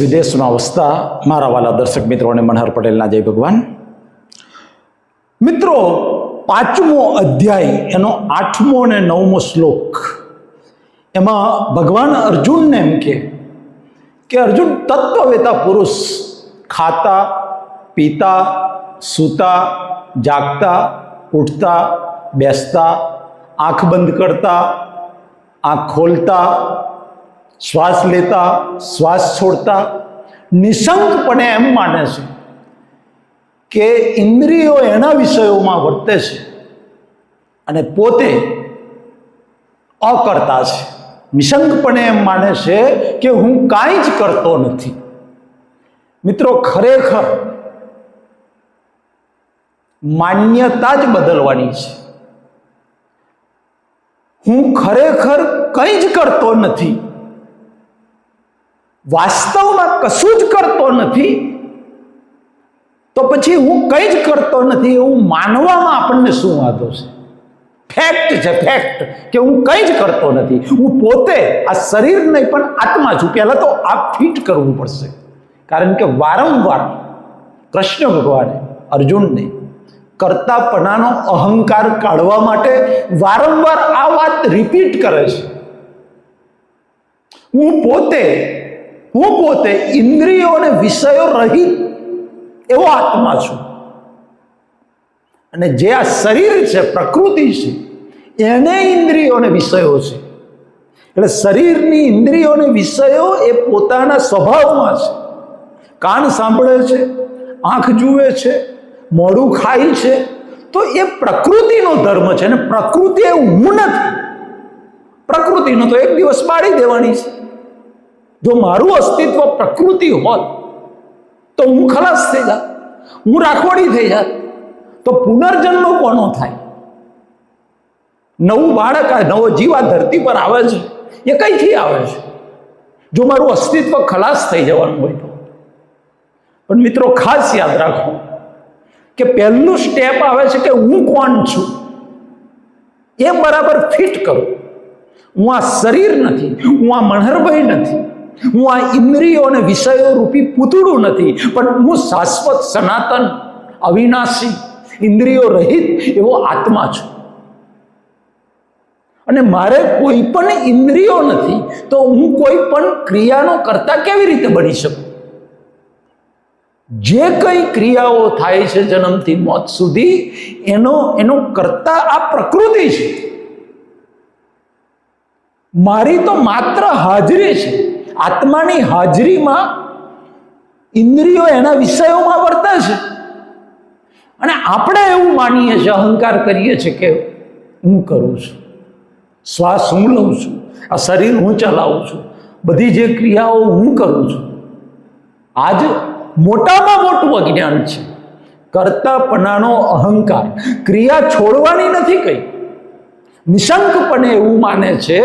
વિદેશમાં વસતા મારા વાલા દર્શક મિત્રોને મનહર પટેલના જય ભગવાન. મિત્રો, પાંચમો અધ્યાય, એનો આઠમો અને નવમો શ્લોક. એમાં ભગવાન અર્જુનને એમ કે કે અર્જુન, તત્વવેતા પુરુષ ખાતા, પીતા, સૂતા, જાગતા, ઉઠતા, બેસતા, આંખ બંધ કરતા, આંખ ખોલતા શ્વાસ લેતા, શ્વાસ છોડતા, નિશંકપણે એમ માને છે કે ઇન્દ્રિયો એના વિષયોમાં વર્તે છે અને પોતે અકર્તા છે. નિશંકપણે એમ માને છે કે હું કાંઈ જ કરતો નથી. મિત્રો, ખરેખર માન્યતા જ બદલવાની છે. હું ખરેખર કંઈ જ કરતો નથી. વાસ્તવમાં કશું જ કરતો નથી, તો પછી હું કંઈ જ કરતો નથી એવું માનવામાં આપણને શું વાંધો છે? ફેક્ટ છે ફેક્ટ કે હું કંઈ જ કરતો નથી. હું પોતે આ શરીર નહીં પણ આત્મા છું. પહેલાં તો આ ફિટ કરવું પડશે. કારણ કે વારંવાર કૃષ્ણ ભગવાને, અર્જુનને કરતાપણાનો અહંકાર કાઢવા માટે વારંવાર આ વાત રિપીટ કરે છે. હું પોતે હું પોતે ઇન્દ્રિયો અને વિષયો રહિત એવો આત્મા છું. અને જે આ શરીર છે, પ્રકૃતિ છે, એને ઇન્દ્રિયો અને વિષયો છે. એટલે શરીરની ઇન્દ્રિયો અને વિષયો એ પોતાના સ્વભાવમાં છે. કાન સાંભળે છે, આંખ જુએ છે, મોઢું ખાય છે, તો એ પ્રકૃતિનો ધર્મ છે. અને પ્રકૃતિ એ હું નથી. પ્રકૃતિનો તો એક દિવસ પાડી દેવાની છે. જો મારું અસ્તિત્વ પ્રકૃતિ હોત તો હું ખલાસ થઈ જાત હું રાખવાડી થઈ જાત તો પુનર્જન્મ કોનો થાય નવું બાળક આ નવો જીવ આ ધરતી પર આવે છે એ કઈથી આવે છે જો મારું અસ્તિત્વ ખલાસ થઈ જવાનું હોય તો પણ મિત્રો ખાસ યાદ રાખો કે પહેલું સ્ટેપ આવે છે કે હું કોણ છું એ બરાબર ફિટ કરો હું આ શરીર નથી હું આ મણહરભાઈ નથી હું આ ઇન્દ્રિયો અને વિષયો રૂપી પૂતળું નથી, પણ હું શાશ્વત સનાતન, અવિનાશી ઇન્દ્રિયો રહિત એવો આત્મા છું. અને મારે કોઈ પણ ઇન્દ્રિયો નથી, તો હું કોઈ પણ ક્રિયાનો કરતા કેવી રીતે બની શકું? જે કઈ ક્રિયાઓ થાય છે જન્મથી મોત સુધી, એનો એનો કરતા આ પ્રકૃતિ છે. મારી તો માત્ર હાજરી છે. આત્માની હાજરીમાં ઇન્દ્રિયો એના વિષયોમાં વર્તે છે. અને આપણે એવું માનીએ છીએ, અહંકાર કરીએ છીએ કે હું કરું છું, શ્વાસ હું લઉં છું, આ શરીર હું ચલાવું છું, બધી જે ક્રિયાઓ હું કરું છું. આજ મોટામાં મોટું અજ્ઞાન છે. કરતાપણાનો અહંકાર ક્રિયા છોડવાની નથી કઈ. નિશંકપણે એવું માને છે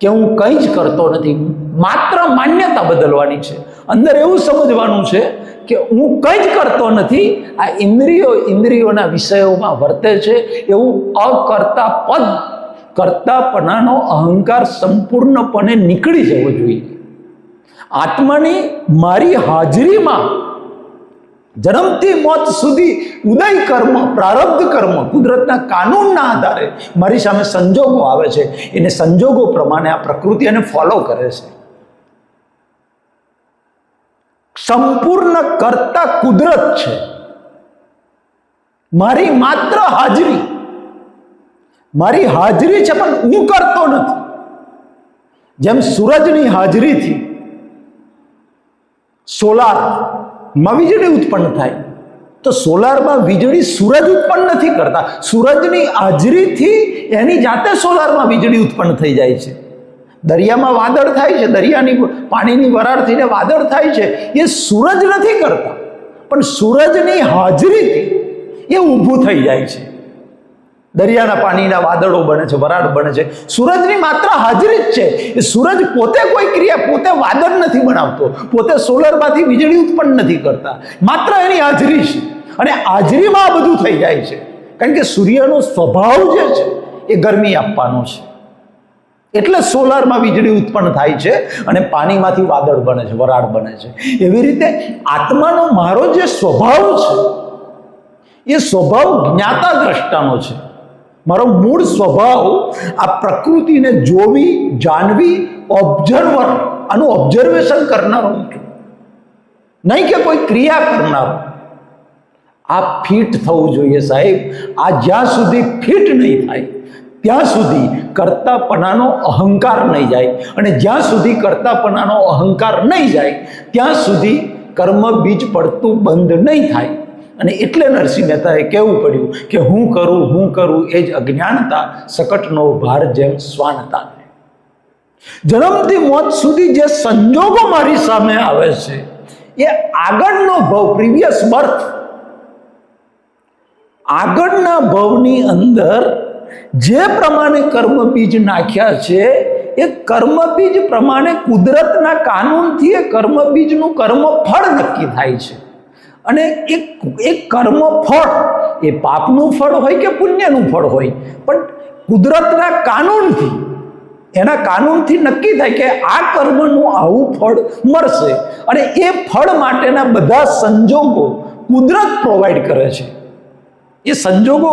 કે હું કંઈ જ કરતો નથી. માત્ર માન્યતા બદલવાની છે. અંદર એવું સમજવાનું છે કે હું કંઈ જ કરતો નથી, આ ઇન્દ્રિયો ઇન્દ્રિયોના વિષયોમાં વર્તે છે. એવું અકર્તા પદ કરતાપણાનો અહંકાર સંપૂર્ણપણે નીકળી જવો જોઈએ. આત્માની મારી હાજરીમાં જન્મથી મોત સુધી ઉદય કર્મ, પ્રારબ્ધ કર્મ કુદરતના કાનૂનના આધારે મારી સામે સંજોગો આવે છે. એને સંજોગો પ્રમાણે આ પ્રકૃતિ એને ફોલો કરે છે. સંપૂર્ણ કરતા કુદરત છે. મારી માત્ર હાજરી, મારી હાજરી છે પણ હું કરતો નથી. જેમ સૂરજની હાજરીથી સોલારમાં વીજળી ઉત્પન્ન થાય. તો સોલારમાં વીજળી સૂરજ ઉત્પન્ન નથી કરતા. સૂરજની હાજરીથી એની જાતે સોલારમાં વીજળી ઉત્પન્ન થઈ જાય છે. દરિયામાં વાદળ થાય છે, દરિયાની પાણીની વરાળ થઈને વાદળ થાય છે, એ સૂરજ નથી કરતા. પણ સૂરજની હાજરીથી એ ઊભું થઈ જાય છે. દરિયાના પાણીના વાદળો બને છે, વરાળ બને છે. સૂરજની માત્ર હાજરી જ છે. એ સૂરજ પોતે કોઈ ક્રિયા, પોતે વાદળ નથી બનાવતો. પોતે સોલરમાંથી વીજળી ઉત્પન્ન નથી કરતા. માત્ર એની હાજરી છે. અને હાજરીમાં આ બધું થઈ જાય છે. કારણ કે સૂર્યનો સ્વભાવ જે છે, એ ગરમી આપવાનો છે. એટલે સોલારમાં વીજળી ઉત્પન્ન થાય છે અને પાણીમાંથી વાદળ બને છે, વરાળ બને છે. એવી રીતે આત્માનો મારો જે સ્વભાવ છે, એ સ્વભાવ જ્ઞાતા દ્રષ્ટાનો છે. મારો મૂળ સ્વભાવ આ પ્રકૃતિને જોવી, જાણવી ઓબ્ઝર્વર આનું ઓબ્ઝર્વેશન કરનારો હું છું. નહીં કે કોઈ ક્રિયા કરનારો. આ ફિટ થવું જોઈએ સાહેબ. આ જ્યાં સુધી ફિટ નહીં થાય, ત્યાં સુધી કરતાપણાનો અહંકાર નહીં જાય. અને જ્યાં સુધી કરતાપણાનો અહંકાર નહીં જાય, ત્યાં સુધી કર્મ બીજ પડતું બંધ નહીં થાય. અને એટલે નરસિંહ મહેતાએ કહેવું પડ્યું કે હું કરું હું કરું એ જ અજ્ઞાનતા, સકટનો ભાર જેમ શ્વાનતા જન્મથી મોત સુધી જે સંજોગો મારી સામે આવે છે, એ આગળનો ભવ પ્રીવિયસ બર્થ આગળના ભવની અંદર જે પ્રમાણે કર્મ બીજ નાખ્યા છે, એ કર્મ બીજ પ્રમાણે કુદરતના કાનૂનથી એ કર્મ બીજનું કર્મ ફળ નક્કી થાય છે. અને એક એક કર્મ ફળ, એ પાપનું ફળ હોય કે પુણ્યનું ફળ હોય, પણ કુદરતના કાનૂનથી, એના કાનૂનથી નક્કી થાય કે આ કર્મનું આવું ફળ મળશે. અને એ ફળ માટેના બધા સંજોગો કુદરત પ્રોવાઈડ કરે છે. એ સંજોગો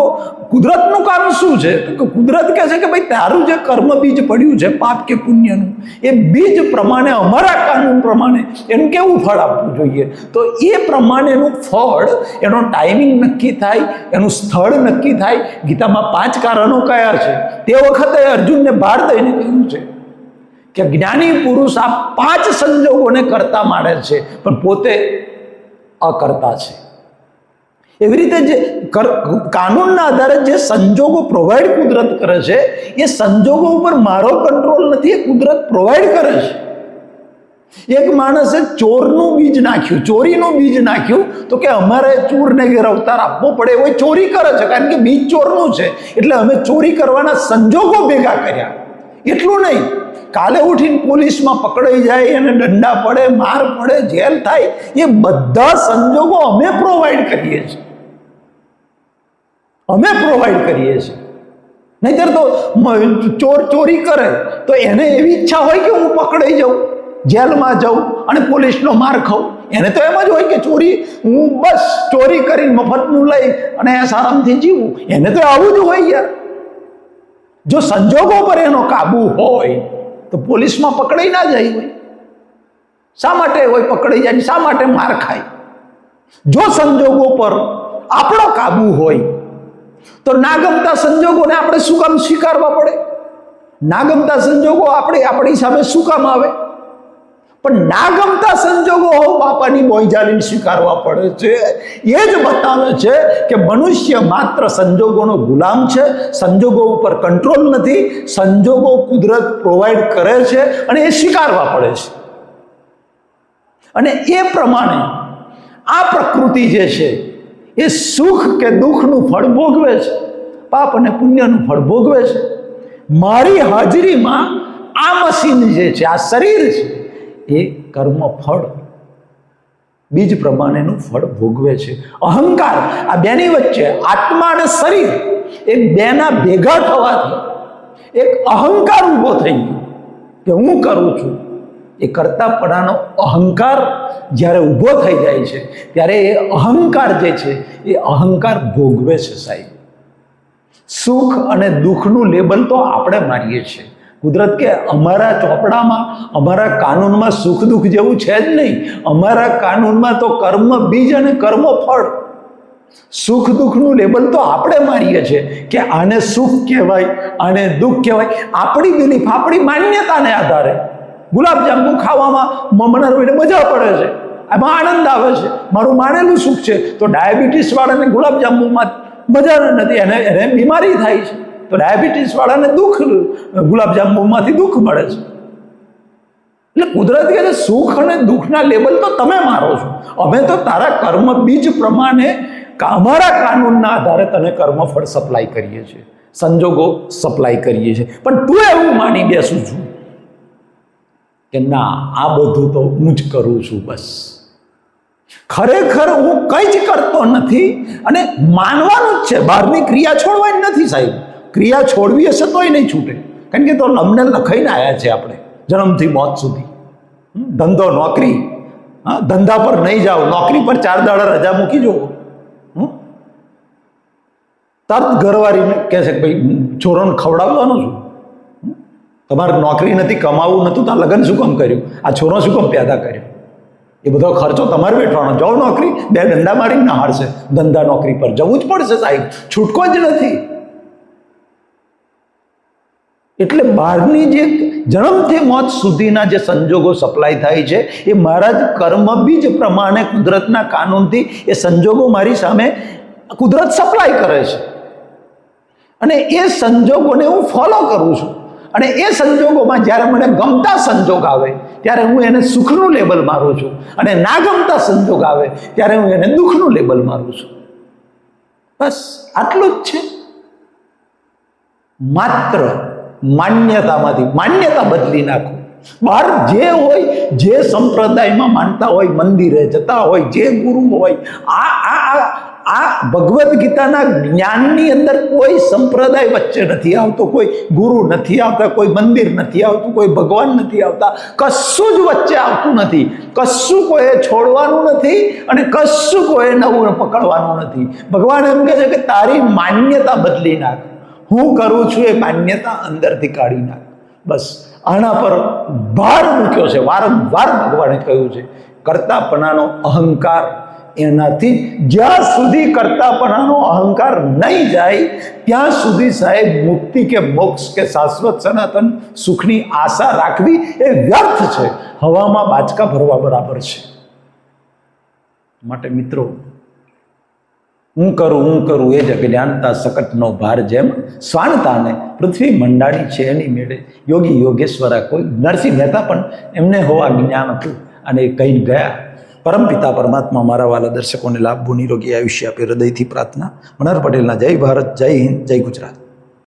કુદરતનું કામ શું છે? કે કુદરત કહે છે કે ભાઈ, તારું જે કર્મ બીજ પડ્યું છે, પાપ કે પુણ્યનું, એ બીજ પ્રમાણે, અમારા કાનૂન પ્રમાણે એનું કેવું ફળ આપવું જોઈએ? તો એ પ્રમાણેનું ફળ, એનો ટાઈમિંગ નક્કી થાય, એનું સ્થળ નક્કી થાય. ગીતામાં પાંચ કારણો કયા છે? તે વખતે અર્જુનને ભાર દઈને કહ્યું છે કે જ્ઞાની પુરુષ આ પાંચ સંજોગોને કરતા માણે છે, પણ પોતે અકર્તા છે. એવી રીતે જે કાનૂનના આધારે જે સંજોગો પ્રોવાઈડ કુદરત કરે છે, એ સંજોગો ઉપર મારો કંટ્રોલ નથી, એ કુદરત પ્રોવાઈડ કરે છે. એક માણસે ચોરનું બીજ નાખ્યું, ચોરીનું બીજ નાખ્યું, તો કે અમારે ચોરને ઘેર અવતાર આપવો પડે એવો ચોરી કરે છે, કારણ કે બીજ ચોરનું છે. એટલે અમે ચોરી કરવાના સંજોગો ભેગા કર્યા. એટલું નહીં. કાલે ઉઠીને પોલીસમાં પકડાઈ જાય અને દંડા પડે, માર પડે, જેલ થાય, એ બધા સંજોગો અમે પ્રોવાઈડ કરીએ છીએ. અમે પ્રોવાઈડ કરીએ છીએ. નહીતર તો ચોર ચોરી કરે, તો એને એવી ઈચ્છા હોય કે હું પકડાઈ જાઉં, જેલમાં જાઉં અને પોલીસનો માર ખાઉં. એને તો એમ જ હોય કે ચોરી, હું બસ ચોરી કરીને મફતનું લઈ અને આરામથી જીવું. એને તો આવું જ હોય યાર. જો સંજોગો પર એનો કાબુ હોય તો પોલીસમાં પકડાઈ ના જાય હોય. શા માટે હોય પકડાઈ જાય શા માટે માર ખાય? જો સંજોગો પર આપણો કાબુ હોય, તો ના ગમતા સંજોગોને આપણે શું કામ સ્વીકારવા પડે? ના ગમતા સંજોગો આપણે આપણી સામે શું કામ આવે? પણ ના ગમતા સંજોગો હો બાપાની બોયજાલીને સ્વીકારવા પડે છે. એ જ બતાવે છે કે મનુષ્ય માત્ર સંજોગોનો ગુલામ છે, સંજોગો ઉપર કંટ્રોલ નથી, સંજોગો કુદરત પ્રોવાઈડ કરે છે અને એ સ્વીકારવા પડે છે. અને એ પ્રમાણે આ પ્રકૃતિ જે છે, એ સુખ કે દુઃખનું ફળ ભોગવે છે, પાપ અને પુણ્યનું ફળ ભોગવે છે. મારી હાજરીમાં આ મશીન જે છે, આ શરીર છે એ કર્મ ફળ બીજ પ્રમાણેનું ફળ ભોગવે છે. અહંકાર આ બેની વચ્ચે, આત્મા અને શરીર એ બેના ભેગા થવાથી એક અહંકાર ઊભો થઈ ગયો કે હું કરું છું. એ કરતાપણાનો અહંકાર જ્યારે ઊભો થઈ જાય છે, ત્યારે એ અહંકાર જે છે, એ અહંકાર ભોગવે છે સાહેબ. સુખ અને દુઃખનું લેબલ તો આપણે મારીએ છીએ. કુદરત કે અમારા ચોપડામાં, અમારા કાનૂનમાં સુખ દુઃખ જેવું છે જ નહીં. અમારા કાનૂનમાં તો કર્મ બીજ અને કર્મ ફળ. સુખ દુઃખનું લેબલ તો આપણે મારીએ છીએ કે આને સુખ કહેવાય, આને દુઃખ કહેવાય. આપણી બિલીફ આપણી માન્યતાને આધારે. ગુલાબજાંબુ ખાવામાં મને રોઈને મજા પડે છે. એમાં આનંદ આવે છે. મારું માનેલું સુખ છે. તો ડાયાબિટીસ વાળાને ગુલાબજાંબુમાં મજા નથી. એને એને બીમારી થાય છે. તો ડાયાબિટીસવાળાને દુઃખ, ગુલાબજાંબુમાંથી દુઃખ મળે છે. એટલે કુદરત કહે છે સુખ અને દુઃખના લેબલ તો તમે મારો છો. અમે તો તારા કર્મ બીજ પ્રમાણે અમારા કાનૂનના આધારે તને કર્મફળ સપ્લાય કરીએ છીએ. સંજોગો સપ્લાય કરીએ છીએ. પણ તું એવું માની બેસું છું કે ના, આ બધું તો હું જ કરું છું બસ. ખરેખર હું કંઈ જ કરતો નથી અને માનવાનું જ છે. બહારની ક્રિયા છોડવાની નથી સાહેબ. ક્રિયા છોડવી હશે તોય નહીં છૂટે. કારણ કે તો લમને લખાઈને આવ્યા છે આપણે, જન્મથી મોત સુધી. ધંધો, નોકરી. હા, ધંધા પર નહીં જાઓ, નોકરી પર ચાર દાડા રજા મૂકી જુઓ? તરત ઘરવાળીને કહે છે કે ભાઈ છોરોને ખવડાવવાનો છું. તમારે નોકરી નથી, કમાવું નહોતું તો લગ્ન શું કામ કર્યું? આ છોરો શું કામ પેદા કર્યો? એ બધો ખર્ચો તમારે બેઠવાનો જાઓ નોકરી, બે દંડા મારીને હારશે ધંધા નોકરી પર જવું જ પડશે સાહેબ. છૂટકો જ નથી. એટલે બહારની જે જન્મથી મોત સુધીના જે સંજોગો સપ્લાય થાય છે, એ મારા જ કર્મ બીજ પ્રમાણે કુદરતના કાનૂનથી એ સંજોગો મારી સામે કુદરત સપ્લાય કરે છે. અને એ સંજોગોને હું ફોલો કરું છું. અને એ સંજોગોમાં જ્યારે મને ગમતા સંજોગ આવે, ત્યારે હું એને સુખનું લેબલ મારું છું. અને ના ગમતા સંજોગ આવે, ત્યારે હું એને દુઃખનું લેબલ મારું છું. બસ આટલું જ છે. માત્ર માન્યતામાંથી માન્યતા બદલી નાખો. બહાર જે હોય, જે સંપ્રદાયમાં માનતા હોય, મંદિરે જતા હોય, જે ગુરુ હોય, આ આ આ ભગવદ્ ગીતાના જ્ઞાનની અંદર કોઈ સંપ્રદાય વચ્ચે નથી આવતો, કોઈ ગુરુ નથી આવતા, કોઈ મંદિર નથી આવતું, કોઈ ભગવાન નથી આવતા, કશું જ વચ્ચે આવતું નથી. કશું કોઈએ છોડવાનું નથી અને કશું કોઈએ નવું પકડવાનું નથી. ભગવાન એમ કહે છે કે તારી માન્યતા બદલી નાખ. હું કરું છું એ માન્યતા અંદરથી કાઢી નાખ. બસ. આના પર ભાર મૂક્યો છે. વારંવાર ભગવાને કહ્યું છે કરતાપણાનો અહંકાર એનાથી જ્યાં સુધી કરતાપણાનો અહંકાર નહીં જાય, ત્યાં સુધી સાહેબ મુક્તિ કે મોક્ષ કે શાશ્વત સનાતન સુખની આશા રાખવી એ વ્યર્થ છે. હવામાં બાચકા ભરવા બરાબર છે. માટે મિત્રો હું કરું હું કરું, એ જ અજ્ઞાનતા સકટનો ભાર જેમ સ્વાનતાને પૃથ્વી મંડાણી છે એની મેળે. યોગી યોગેશ્વરા કોઈ નરસિંહ મહેતા પણ એમને હોવા જ્ઞાન હતું અને એ કહી ગયા. પરમપિતા પરમાત્મા મારા વાલા દર્શકોને લાભ નિરોગી આયુષ્ય આપે હૃદયથી પ્રાર્થના. મનહર પટેલના જય ભારત, જય હિન્દ, જય ગુજરાત.